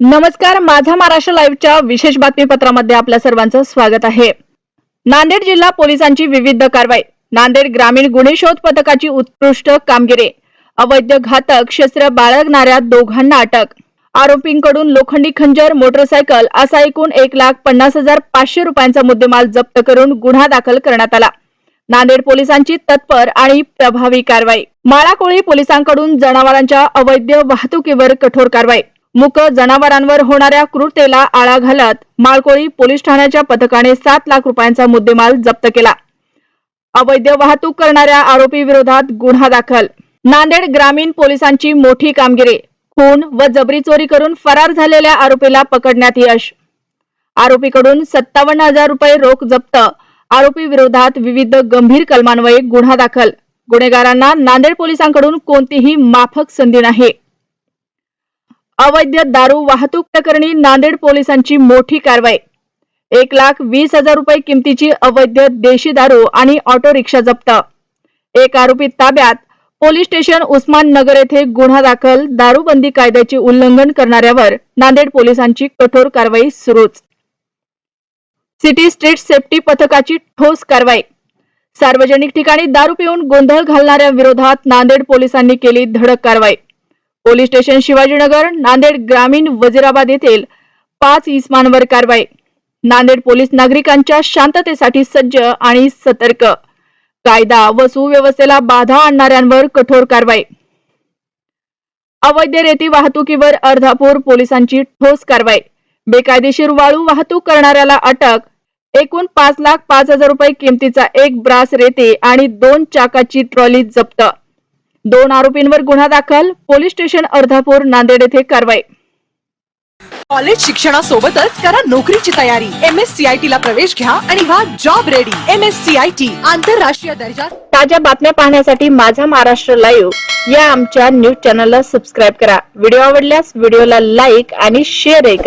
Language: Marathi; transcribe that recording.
नमस्कार माझा महाराष्ट्र लाईव्हच्या विशेष बातमीपत्रामध्ये आपल्या सर्वांचं स्वागत आहे. नांदेड जिल्हा पोलिसांची विविध कारवाई. नांदेड ग्रामीण गुन्हे शोध पथकाची उत्कृष्ट कामगिरी. अवैध घातक शस्त्र बाळगणाऱ्या दोघांना अटक. आरोपींकडून लोखंडी खंजर मोटरसायकल असा एकूण एक लाख पन्नास हजार पाचशे रुपयांचा मुद्देमाल जप्त करून गुन्हा दाखल करण्यात आला. नांदेड पोलिसांची तत्पर आणि प्रभावी कारवाई. माळाकोळी पोलिसांकडून जनावरांच्या अवैध वाहतुकीवर कठोर कारवाई. मुक जनावरांवर होणाऱ्या क्रूरतेला आळा घालत माळकोळी पोलीस ठाण्याच्या पथकाने सात लाख रुपयांचा मुद्देमाल जप्त केला. अवैध वाहतूक करणाऱ्या आरोपी विरोधात गुन्हा दाखल. नांदेड ग्रामीण पोलिसांची मोठी कामगिरी. खून व जबरी चोरी करून फरार झालेल्या आरोपीला पकडण्यात यश. आरोपीकडून सत्तावन्न हजार रुपये रोख जप्त. आरोपी विरोधात विविध गंभीर कलमान्वये गुन्हा दाखल. गुन्हेगारांना नांदेड पोलिसांकडून कोणतीही माफक संधी नाही. अवैध दारू वाहतूक प्रकरणी नांदेड पोलिसांची मोठी कारवाई. एक लाख वीस हजार रुपये किमतीची अवैध देशी दारू आणि ऑटो रिक्षा जप्त. एक आरोपी ताब्यात पोलीस स्टेशन उस्मान नगर येथे गुन्हा दाखल दारूबंदी कायद्याचे उल्लंघन करणाऱ्यावर नांदेड पोलिसांची कठोर कारवाई सुरूच. सिटी स्ट्रीट सेफ्टी पथकाची ठोस कारवाई. सार्वजनिक ठिकाणी दारू पिऊन गोंधळ घालणाऱ्या विरोधात नांदेड पोलिसांनी केली धडक कारवाई. पोलीस स्टेशन शिवाजीनगर नांदेड ग्रामीण वजिराबाद येथील पाच इसमांवर कारवाई. नांदेड पोलीस नागरिकांच्या शांततेसाठी सज्ज आणि सतर्क. कायदा व सुव्यवस्थेला बाधा आणणाऱ्यांवर कठोर कारवाई. अवैध रेती वाहतुकीवर अर्धापूर पोलिसांची ठोस कारवाई. बेकायदेशीर वाळू वाहतूक करणाऱ्याला अटक. एकूण पाच लाख पाच हजार रुपये किमतीचा एक ब्रास रेती आणि दोन चाकाची ट्रॉली जप्त. दोन आरोपींवर गुन्हा दाखल. पोलीस स्टेशन अर्धापूर नांदेड येथे कारवाई. कॉलेज शिक्षणासोबतच करा नोकरीची तयारी. M S C I T ला प्रवेश घ्या आणि व्हा job ready M S C I T आंतरराष्ट्रीय दर्जा. ताज्या बातम्या पाहण्यासाठी माझा महाराष्ट्र लाईव्ह या आमच्या न्यूज चॅनलला सबस्क्राईब करा. व्हिडिओ आवडल्यास व्हिडिओला लाईक आणि शेअरही करा.